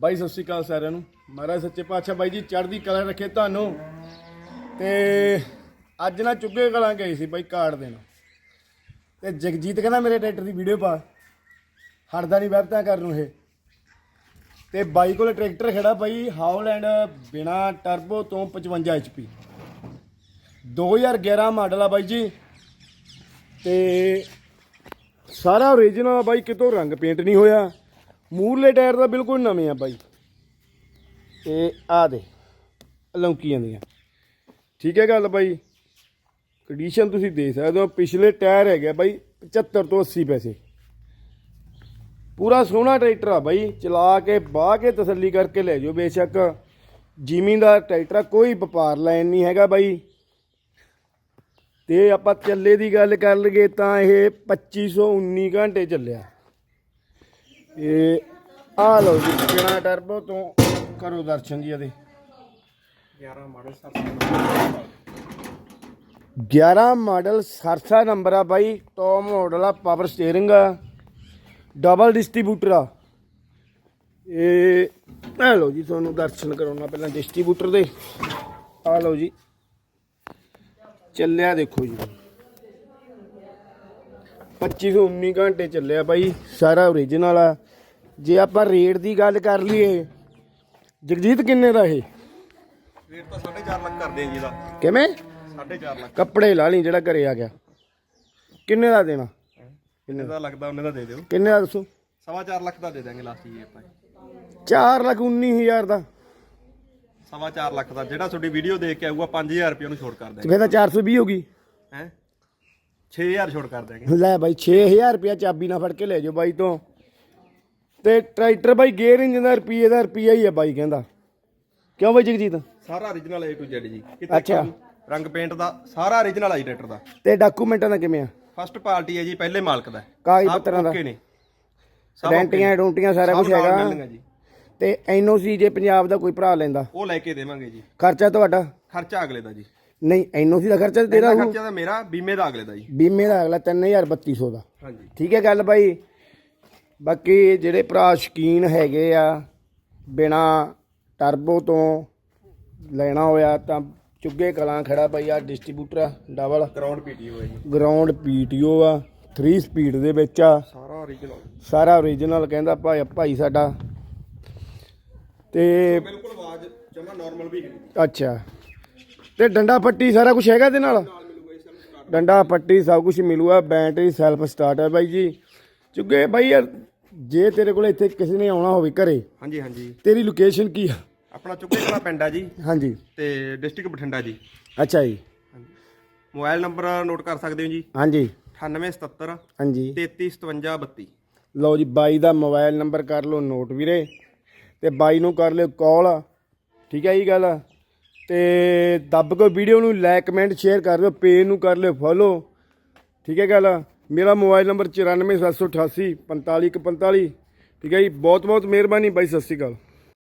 ਬਾਈ, ਸਤਿ ਸ਼੍ਰੀ ਅਕਾਲ ਸਾਰਿਆਂ ਨੂੰ। ਮਹਾਰਾਜ ਸੱਚੇ ਪਾਤਸ਼ਾਹ ਬਾਈ ਜੀ, ਚੜ੍ਹਦੀ ਕਲਾ ਰੱਖੇ ਤੁਹਾਨੂੰ। ਤੇ ਅੱਜ ਨਾ ਚੁੱਗੇ ਕਲਾਂ ਗਏ ਸੀ ਬਾਈ ਕਾਰਡ ਦੇਣ। ਤੇ ਜਗਜੀਤ ਕਹਿੰਦਾ ਮੇਰੇ ਟਰੈਕਟਰ ਦੀ ਵੀਡੀਓ ਪਾ। ਹਟਦਾ ਨਹੀਂ ਵੈਬਤਾ ਕਰਨ ਨੂੰ ਇਹ। ਤੇ ਬਾਈ ਕੋਲ ਟਰੈਕਟਰ ਖੜਾ ਬਾਈ ਹਾਉਲੈਂਡ ਬਿਨਾ ਟਰਬੋ ਤੋਂ 55 ਐਚਪੀ 2011 ਮਾਡਲ ਆ ਬਾਈ ਜੀ। ਤੇ ਸਾਰਾ ਓਰੀਜਨਲ ਬਾਈ, ਕਿਤੋਂ ਰੰਗ ਪੇਂਟ ਨਹੀਂ ਹੋਇਆ। ਮੂਰਲੇ ਟਾਇਰ ਤਾਂ ਬਿਲਕੁਲ ਨਵੇਂ ਆ ਬਾਈ। ਤੇ ਆ ਦੇ, ਲੌਂਕੀਆਂ ਦੀਆਂ। ਠੀਕ ਹੈ ਗੱਲ ਬਾਈ। ਕੰਡੀਸ਼ਨ ਤੁਸੀਂ ਦੇਖ ਸਕਦੇ ਹੋ, ਪਿਛਲੇ ਟਾਇਰ ਹੈਗੇ ਬਾਈ 75 ਤੋਂ 80 ਪੈਸੇ। ਪੂਰਾ ਸੋਹਣਾ ਟਰੈਕਟਰ ਆ ਬਾਈ, ਚਲਾ ਕੇ ਬਾਹ ਕੇ ਤਸੱਲੀ ਕਰਕੇ ਲੈ ਜਾਓ ਬੇਸ਼ੱਕ। ਜ਼ਿਮੀਂਦਾਰ ਟਰੈਕਟਰ ਆ, ਕੋਈ ਵਪਾਰ ਲਾਈਨ ਨਹੀਂ ਹੈਗਾ ਬਾਈ। ਤੇ ਆਪਾਂ ਚੱਲੇ ਦੀ ਗੱਲ ਕਰ ਲਈਏ ਤਾਂ ਇਹ 2519 ਘੰਟੇ ਚੱਲਿਆ। ਇਹ ਆ ਲਓ ਜੀ ਬਿਨਾ ਟਰਬੋ ਤੋਂ ਕਰੋ ਦਰਸ਼ਨ ਜੀ ਇਹਦੇ। 11 model sir 11 model Sirsa number ਆ ਬਾਈ ਟੌਪ ਮਾਡਲ ਆ ਪਾਵਰ ਸਟੀਅਰਿੰਗ ਆ ਡਬਲ ਡਿਸਟ੍ਰੀਬਿਊਟਰ ਆ। ਇਹ ਆ ਲਓ ਜੀ ਤੁਹਾਨੂੰ ਦਰਸ਼ਨ ਕਰਾਉਣਾ ਪਹਿਲਾਂ ਡਿਸਟ੍ਰੀਬਿਊਟਰ ਦੇ। ਆ ਲਓ ਜੀ ਚੱਲਿਆ ਦੇਖੋ ਜੀ। 2519 ਘੰਟੇ ਚੱਲਿਆ ਬਾਈ ਸਾਰਾ ਓਰੀਜਨਲ ਆ। ਜੇ ਆਪਾਂ ਰੇਟ ਦੀ ਗੱਲ ਕਰ ਲਈਏ ਜਗਜੀਤ ਕਿੰਨੇ ਦਾ ਇਹ? ਰੇਟ ਤਾਂ 4.5 ਲੱਖ ਕਰਦੇ ਆ ਜੀ ਦਾ। ਕਿਵੇਂ? 4.5 ਲੱਖ। ਕੱਪੜੇ ਲਾ ਲਈ ਜਿਹੜਾ ਘਰੇ ਆ ਗਿਆ। ਕਿੰਨੇ ਦਾ ਦੇਣਾ? ਕਿੰਨੇ ਦਾ ਲੱਗਦਾ ਉਹਨੇ ਦਾ ਦੇ ਦਿਓ। ਕਿੰਨੇ ਦਾ ਦੱਸੋ? ਸਵਾ ਚਾਰ ਲੱਖ ਦਾ ਦੇ ਦਾਂਗੇ ਲਾਸਟ ਜੀ ਆਪਾਂ। 4 ਲੱਖ 19000 ਦਾ। ਸਵਾ ਚਾਰ ਲੱਖ ਦਾ। ਜਿਹੜਾ ਤੁਹਾਡੀ ਵੀਡੀਓ ਦੇਖ ਕੇ ਆਊਗਾ 5000 ਰੁਪਏ ਉਹਨੂੰ ਛੋੜ ਕਰ ਦਾਂਗੇ ਫਿਰ ਤਾਂ 420 ਹੋ ਗਈ। ਹੈ? 6000 ਛੋੜ ਕਰ ਦਾਂਗੇ ਲੈ ਬਾਈ 6000 ਰੁਪਿਆ ਚਾਬੀ ਨਾਲ ਫੜ ਕੇ ਲੈ ਜਾਓ ਬਾਈ ਤੋਂ। ਤੇ ਟਰੈਕਟਰ ਬਾਈ ਗੇਅਰ ਇੰਜਨ ਦਾ ਰੁਪਈਏ ਦਾ ਰੁਪਈਆ ਹੀ ਆ ਬਾਈ ਕਹਿੰਦਾ। ਕਿਉਂ ਬਾਈ ਜਗਜੀਤ? ਸਾਰਾ origignal A to Z ਜੀ। ਕਿਤੇ ਅੱਛਾ। ਰੰਗ ਪੇਂਟ ਦਾ ਸਾਰਾ origignal ਆ ਜੀ ਟਰੈਕਟਰ ਦਾ। ਤੇ ਡਾਕੂਮੈਂਟਾਂ ਦਾ ਕਿਵੇਂ ਆ? ਫਸਟ ਪਾਰਟੀ ਹੈ ਜੀ ਪਹਿਲੇ ਮਾਲਕ ਦਾ। ਕਾਗਜ਼ ਸਭ ਪੱਤਰਾਂ ਦਾ। okay ਨੇ। ਸਭ ਡੈਂਟੀਆਂ ਡੂੰਟੀਆਂ ਸਾਰਾ ਕੁਝ ਨਾਲ ਹੈਗਾ। ਮਿਲਣਗੀਆਂ ਜੀ। ਤੇ ਐਨਓਸੀ ਜੇ ਪੰਜਾਬ ਦਾ ਕੋਈ ਭਰਾ ਲੈਂਦਾ। ਉਹ ਲੈ ਕੇ ਦੇਵਾਂਗੇ ਜੀ। ਖਰਚਾ ਤੁਹਾਡਾ? ਖਰਚਾ ਅਗਲੇ ਦਾ ਜੀ। ਨਹੀਂ ਐਨਓਸੀ ਦਾ ਖਰਚਾ ਤਾਂ ਤੇਰਾ ਇਹਦਾ ਹੋਊ। ਖਰਚਾ ਤਾਂ ਮੇਰਾ ਬੀਮੇ ਦਾ ਅਗਲੇ ਦਾ ਜੀ। ਬੀਮੇ ਦਾ ਅਗਲਾ 3300 ਦਾ। ਹਾਂਜੀ। ਠੀਕ ਹੈ ਗੱਲ ਬਾਈ? ਬਾਕੀ ਜਿਹੜੇ ਭਰਾ ਸ਼ਕੀਨ ਹੈਗੇ ਆ ਬਿਨਾ ਟਰਬੋ ਤੋਂ ਲੈਣਾ ਹੋਇਆ ਤਾਂ ਚੁੱਗੇ ਕਲਾਂ ਖੜਾ ਪਈ ਆ ਡਿਸਟ੍ਰੀਬਿਊਟਰ ਆ ਡਬਲ। ਗਰਾਊਂਡ ਪੀਟੀਓ ਹੈ ਜੀ। ਗਰਾਊਂਡ ਪੀਟੀਓ ਆ 3 ਸਪੀਡ ਦੇ ਵਿੱਚ ਆ। ਸਾਰਾ origignal ਸਾਰਾ ਓਰੀਜਨਲ ਕਹਿੰਦਾ ਭਾਈ ਭਾਈ ਸਾਡਾ। ਤੇ ਬਿਲਕੁਲ ਆਵਾਜ਼ ਜਮਾ ਨਾਰਮਲ ਵੀ ਨਹੀਂ ਅੱਛਾ। ਤੇ ਡੰਡਾ ਪੱਟੀ ਸਾਰਾ ਕੁਝ ਹੈਗਾ ਇਹਦੇ ਨਾਲ? ਡੰਡਾ ਪੱਟੀ ਸਭ ਕੁਝ ਮਿਲੂਗਾ ਬੈਟਰੀ ਸੈਲਫ ਸਟਾਰਟ ਹੈ ਬਾਈ ਜੀ। ਚੁੱਗੇ ਬਾਈ ਯਾਰ ਜੇ ਤੇਰੇ ਕੋਲ ਇੱਥੇ ਕਿਸੇ ਨੇ ਆਉਣਾ ਹੋਵੇ ਘਰੇ ਹਾਂਜੀ ਹਾਂਜੀ। ਤੇਰੀ ਲੋਕੇਸ਼ਨ ਕੀ ਆ? ਆਪਣਾ ਚੁੱਕੇ ਕਲਾ ਪਿੰਡ ਆ ਜੀ। ਹਾਂਜੀ। ਤੇ ਡਿਸਟ੍ਰਿਕਟ ਬਠਿੰਡਾ ਜੀ। ਅੱਛਾ ਜੀ। ਮੋਬਾਈਲ ਨੰਬਰ ਨੋਟ ਕਰ ਸਕਦੇ ਹੋ ਜੀ? ਹਾਂਜੀ। 9877 ਹਾਂਜੀ। 335732 ਲਓ ਜੀ ਬਾਈ ਦਾ ਮੋਬਾਈਲ ਨੰਬਰ ਕਰ ਲਓ ਨੋਟ ਵੀਰੇ। ਤੇ ਬਾਈ ਨੂੰ ਕਰ ਲਿਓ ਕਾਲ ਠੀਕ ਹੈ ਜੀ ਗੱਲ? ਤੇ ਦੱਬ ਕੇ ਵੀਡੀਓ ਨੂੰ ਲਾਈਕ ਕਮੈਂਟ ਸ਼ੇਅਰ ਕਰ ਦਿਓ ਪੇਜ ਨੂੰ ਕਰ ਲਿਓ ਫੋਲੋ ਠੀਕ ਹੈ ਗੱਲ? ਮੇਰਾ ਮੋਬਾਈਲ ਨੰਬਰ 94788 45145 ਠੀਕ ਹੈ ਜੀ? ਬਹੁਤ ਬਹੁਤ ਮਿਹਰਬਾਨੀ ਬਾਈ, ਸਤਿ ਸ਼੍ਰੀ ਅਕਾਲ।